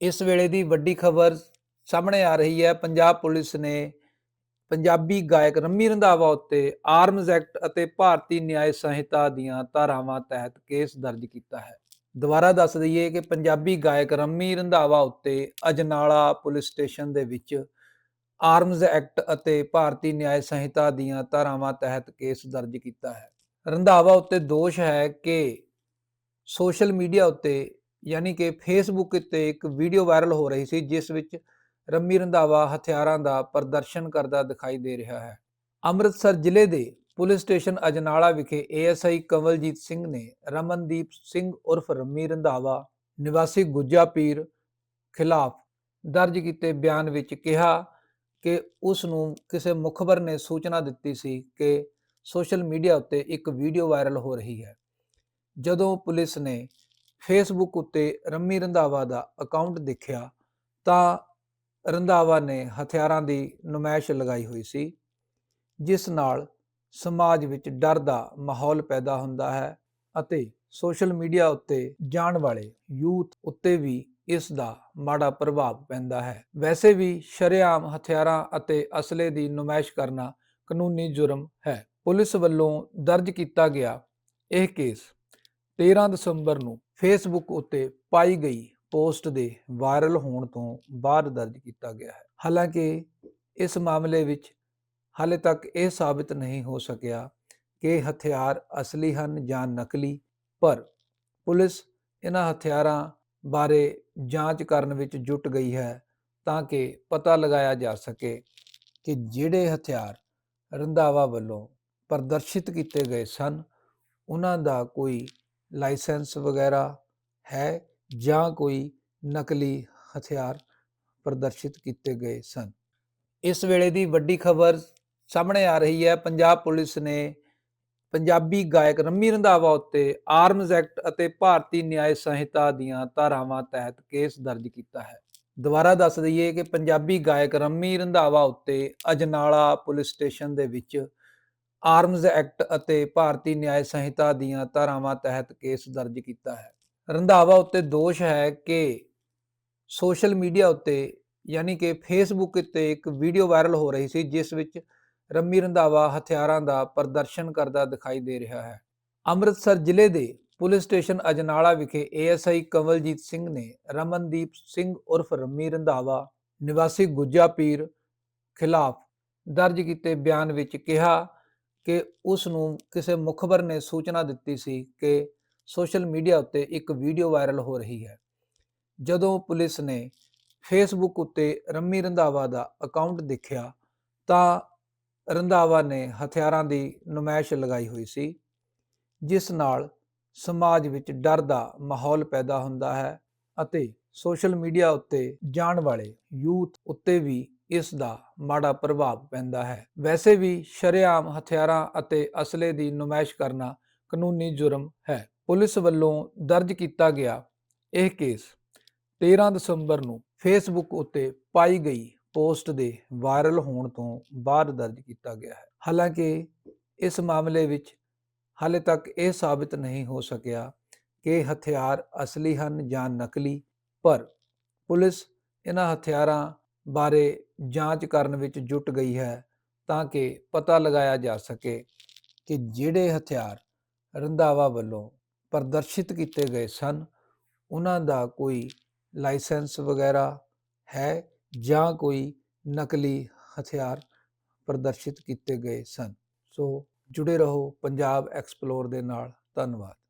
ਇਸ ਵੇਲੇ ਦੀ ਵੱਡੀ ਖਬਰ ਸਾਹਮਣੇ ਆ ਰਹੀ ਹੈ। ਪੰਜਾਬ ਪੁਲਿਸ ਨੇ ਪੰਜਾਬੀ ਗਾਇਕ ਰੰਮੀ ਰੰਧਾਵਾ ਉੱਤੇ ਆਰਮਜ਼ ਐਕਟ ਅਤੇ ਭਾਰਤੀ ਨਿਆਇ ਸੰਹਿਤਾ ਦੀਆਂ ਧਾਰਾਵਾਂ ਤਹਿਤ ਕੇਸ ਦਰਜ ਕੀਤਾ ਹੈ। ਦੁਬਾਰਾ ਦੱਸ ਦਈਏ ਕਿ ਪੰਜਾਬੀ ਗਾਇਕ ਰੰਮੀ ਰੰਧਾਵਾ ਉੱਤੇ ਅਜਨਾਲਾ ਪੁਲਿਸ ਸਟੇਸ਼ਨ ਦੇ ਵਿੱਚ ਆਰਮਜ਼ ਐਕਟ ਅਤੇ ਭਾਰਤੀ ਨਿਆਇ ਸੰਹਿਤਾ ਦੀਆਂ ਧਾਰਾਵਾਂ ਤਹਿਤ ਕੇਸ ਦਰਜ ਕੀਤਾ ਹੈ। ਰੰਧਾਵਾ ਉੱਤੇ ਦੋਸ਼ ਹੈ ਕਿ ਸੋਸ਼ਲ ਮੀਡੀਆ ਉੱਤੇ ਯਾਨੀ ਕਿ ਫੇਸਬੁੱਕ ਉੱਤੇ ਇੱਕ ਵੀਡੀਓ ਵਾਇਰਲ ਹੋ ਰਹੀ ਸੀ, ਜਿਸ ਵਿੱਚ ਰੰਮੀ ਰੰਧਾਵਾ ਹਥਿਆਰਾਂ ਦਾ ਪ੍ਰਦਰਸ਼ਨ ਕਰਦਾ ਦਿਖਾਈ ਦੇ ਰਿਹਾ ਹੈ। ਅੰਮ੍ਰਿਤਸਰ ਜ਼ਿਲ੍ਹੇ ਦੇ ਪੁਲਿਸ ਸਟੇਸ਼ਨ ਅਜਨਾਲਾ ਵਿਖੇ ਏਐਸਆਈ ਕਵਲਜੀਤ ਸਿੰਘ ਨੇ ਰਮਨਦੀਪ ਸਿੰਘ ਉਰਫ ਰੰਮੀ ਰੰਧਾਵਾ, ਨਿਵਾਸੀ ਗੁੱਜਾ ਪੀਰ ਖਿਲਾਫ ਦਰਜ ਕੀਤੇ ਬਿਆਨ ਵਿੱਚ ਕਿਹਾ ਕਿ ਉਸ ਨੂੰ ਕਿਸੇ ਮੁਖਬਰ ਨੇ ਸੂਚਨਾ ਦਿੱਤੀ ਸੀ ਕਿ ਸੋਸ਼ਲ ਮੀਡੀਆ ਉੱਤੇ ਇੱਕ ਵੀਡੀਓ ਵਾਇਰਲ ਹੋ ਰਹੀ ਹੈ। ਜਦੋਂ ਪੁਲਿਸ ਨੇ ਫੇਸਬੁੱਕ ਉੱਤੇ ਰੰਮੀ ਰੰਧਾਵਾ ਦਾ ਅਕਾਊਂਟ ਦੇਖਿਆ ਤਾਂ ਰੰਧਾਵਾ ਨੇ ਹਥਿਆਰਾਂ ਦੀ ਨੁਮਾਇਸ਼ ਲਗਾਈ ਹੋਈ ਸੀ, ਜਿਸ ਨਾਲ ਸਮਾਜ ਵਿੱਚ ਡਰ ਦਾ ਮਾਹੌਲ ਪੈਦਾ ਹੁੰਦਾ ਹੈ ਅਤੇ ਸੋਸ਼ਲ ਮੀਡੀਆ ਉੱਤੇ ਜਾਣ ਵਾਲੇ ਯੂਥ ਉੱਤੇ ਵੀ ਇਸ ਦਾ ਮਾੜਾ ਪ੍ਰਭਾਵ ਪੈਂਦਾ ਹੈ। ਵੈਸੇ ਵੀ ਸ਼ਰੇਆਮ ਹਥਿਆਰਾਂ ਅਤੇ ਅਸਲੇ ਦੀ ਨੁਮਾਇਸ਼ ਕਰਨਾ ਕਾਨੂੰਨੀ ਜੁਰਮ ਹੈ। ਪੁਲਿਸ ਵੱਲੋਂ ਦਰਜ ਕੀਤਾ ਗਿਆ ਇਹ ਕੇਸ 13 ਦਸੰਬਰ ਨੂੰ ਫੇਸਬੁੱਕ ਉੱਤੇ ਪਾਈ ਗਈ ਪੋਸਟ ਦੇ ਵਾਇਰਲ ਹੋਣ ਤੋਂ ਬਾਅਦ ਦਰਜ ਕੀਤਾ ਗਿਆ ਹੈ। ਹਾਲਾਂਕਿ ਇਸ ਮਾਮਲੇ ਵਿੱਚ ਹਾਲੇ ਤੱਕ ਇਹ ਸਾਬਿਤ ਨਹੀਂ ਹੋ ਸਕਿਆ ਕਿ ਹਥਿਆਰ ਅਸਲੀ ਹਨ ਜਾਂ ਨਕਲੀ, ਪਰ ਪੁਲਿਸ ਇਹਨਾਂ ਹਥਿਆਰਾਂ ਬਾਰੇ ਜਾਂਚ ਕਰਨ ਵਿੱਚ ਜੁਟ ਗਈ ਹੈ ਤਾਂ ਕਿ ਪਤਾ ਲਗਾਇਆ ਜਾ ਸਕੇ ਕਿ ਜਿਹੜੇ ਹਥਿਆਰ ਰੰਧਾਵਾ ਵੱਲੋਂ ਪ੍ਰਦਰਸ਼ਿਤ ਕੀਤੇ ਗਏ ਸਨ, ਉਹਨਾਂ ਦਾ ਕੋਈ ਲਾਇਸੈਂਸ ਵਗੈਰਾ ਹੈ ਜਾਂ ਕੋਈ ਨਕਲੀ ਹਥਿਆਰ ਪ੍ਰਦਰਸ਼ਿਤ ਕੀਤੇ ਗਏ ਸਨ। ਇਸ ਵੇਲੇ ਦੀ ਵੱਡੀ ਖਬਰ ਸਾਹਮਣੇ ਆ ਰਹੀ ਹੈ। ਪੰਜਾਬ ਪੁਲਿਸ ਨੇ ਪੰਜਾਬੀ ਗਾਇਕ ਰੰਮੀ ਰੰਧਾਵਾ ਉੱਤੇ ਆਰਮਜ਼ ਐਕਟ ਅਤੇ ਭਾਰਤੀ ਨਿਆਇ ਸੰਹਿਤਾ ਦੀਆਂ ਧਾਰਾਵਾਂ ਤਹਿਤ ਕੇਸ ਦਰਜ ਕੀਤਾ ਹੈ। ਦੁਬਾਰਾ ਦੱਸ ਦਈਏ ਕਿ ਪੰਜਾਬੀ ਗਾਇਕ ਰੰਮੀ ਰੰਧਾਵਾ ਉੱਤੇ ਅਜਨਾਲਾ ਪੁਲਿਸ ਸਟੇਸ਼ਨ ਦੇ ਵਿੱਚ ਆਰਮਜ਼ ਐਕਟ ਅਤੇ ਭਾਰਤੀ ਨਿਆਇ ਸੰਹਿਤਾ ਦੀਆਂ ਧਾਰਾਵਾਂ ਤਹਿਤ ਕੇਸ ਦਰਜ ਕੀਤਾ ਹੈ। ਰੰਧਾਵਾ ਉੱਤੇ ਦੋਸ਼ ਹੈ ਕਿ ਸੋਸ਼ਲ ਮੀਡੀਆ ਉੱਤੇ ਯਾਨੀ ਕਿ ਫੇਸਬੁੱਕ ਉੱਤੇ ਇੱਕ ਵੀਡੀਓ ਵਾਇਰਲ ਹੋ ਰਹੀ ਸੀ, ਜਿਸ ਵਿੱਚ ਰੰਮੀ ਰੰਧਾਵਾ ਹਥਿਆਰਾਂ ਦਾ ਪ੍ਰਦਰਸ਼ਨ ਕਰਦਾ ਦਿਖਾਈ ਦੇ ਰਿਹਾ ਹੈ। ਅੰਮ੍ਰਿਤਸਰ ਜ਼ਿਲ੍ਹੇ ਦੇ ਪੁਲਿਸ ਸਟੇਸ਼ਨ ਅਜਨਾਲਾ ਵਿਖੇ ਏਐਸਆਈ ਕਵਲਜੀਤ ਸਿੰਘ ਨੇ ਰਮਨਦੀਪ ਸਿੰਘ ਉਰਫ ਰੰਮੀ ਰੰਧਾਵਾ, ਨਿਵਾਸੀ ਗੁੱਜਾ ਪੀਰ ਖਿਲਾਫ ਦਰਜ ਕੀਤੇ ਬਿਆਨ ਵਿੱਚ ਕਿਹਾ ਕਿ ਉਸ ਨੂੰ ਕਿਸੇ ਮੁਖਬਰ ਨੇ ਸੂਚਨਾ ਦਿੱਤੀ ਸੀ ਕਿ ਸੋਸ਼ਲ ਮੀਡੀਆ ਉੱਤੇ ਇੱਕ ਵੀਡੀਓ ਵਾਇਰਲ ਹੋ ਰਹੀ ਹੈ। ਜਦੋਂ ਪੁਲਿਸ ਨੇ ਫੇਸਬੁੱਕ ਉੱਤੇ ਰੰਮੀ ਰੰਧਾਵਾ ਦਾ ਅਕਾਊਂਟ ਦੇਖਿਆ ਤਾਂ ਰੰਧਾਵਾ ਨੇ ਹਥਿਆਰਾਂ ਦੀ ਨੁਮਾਇਸ਼ ਲਗਾਈ ਹੋਈ ਸੀ, ਜਿਸ ਨਾਲ ਸਮਾਜ ਵਿੱਚ ਡਰ ਦਾ ਮਾਹੌਲ ਪੈਦਾ ਹੁੰਦਾ ਹੈ ਅਤੇ ਸੋਸ਼ਲ ਮੀਡੀਆ ਉੱਤੇ ਜਾਣ ਵਾਲੇ ਯੂਥ ਉੱਤੇ ਵੀ ਇਸ ਦਾ ਮਾੜਾ ਪ੍ਰਭਾਵ ਪੈਂਦਾ ਹੈ। ਵੈਸੇ ਵੀ ਸ਼ਰੇਆਮ ਹਥਿਆਰਾਂ ਅਤੇ ਅਸਲੇ ਦੀ ਨੁਮਾਇਸ਼ ਕਰਨਾ ਕਾਨੂੰਨੀ ਜੁਰਮ ਹੈ। ਪੁਲਿਸ ਵੱਲੋਂ ਦਰਜ ਕੀਤਾ ਗਿਆ ਇਹ ਕੇਸ 13 ਦਸੰਬਰ ਨੂੰ ਫੇਸਬੁੱਕ ਉੱਤੇ ਪਾਈ ਗਈ ਪੋਸਟ ਦੇ ਵਾਇਰਲ ਹੋਣ ਤੋਂ ਬਾਅਦ ਦਰਜ ਕੀਤਾ ਗਿਆ ਹੈ। ਹਾਲਾਂਕਿ ਇਸ ਮਾਮਲੇ ਵਿੱਚ ਹਾਲੇ ਤੱਕ ਇਹ ਸਾਬਿਤ ਨਹੀਂ ਹੋ ਸਕਿਆ ਕਿ ਹਥਿਆਰ ਅਸਲੀ ਹਨ ਜਾਂ ਨਕਲੀ, ਪਰ ਪੁਲਿਸ ਇਹਨਾਂ ਹਥਿਆਰਾਂ ਬਾਰੇ ਜਾਂਚ ਕਰਨ ਵਿੱਚ ਜੁਟ ਗਈ ਹੈ ਤਾਂ ਕਿ ਪਤਾ ਲਗਾਇਆ ਜਾ ਸਕੇ ਕਿ ਜਿਹੜੇ ਹਥਿਆਰ ਰੰਧਾਵਾ ਵੱਲੋਂ ਪ੍ਰਦਰਸ਼ਿਤ ਕੀਤੇ ਗਏ ਸਨ, ਉਹਨਾਂ ਦਾ ਕੋਈ ਲਾਇਸੈਂਸ ਵਗੈਰਾ ਹੈ ਜਾਂ ਕੋਈ ਨਕਲੀ ਹਥਿਆਰ ਪ੍ਰਦਰਸ਼ਿਤ ਕੀਤੇ ਗਏ ਸਨ। ਸੋ ਜੁੜੇ ਰਹੋ ਪੰਜਾਬ ਐਕਸਪਲੋਰ ਦੇ ਨਾਲ। ਧੰਨਵਾਦ।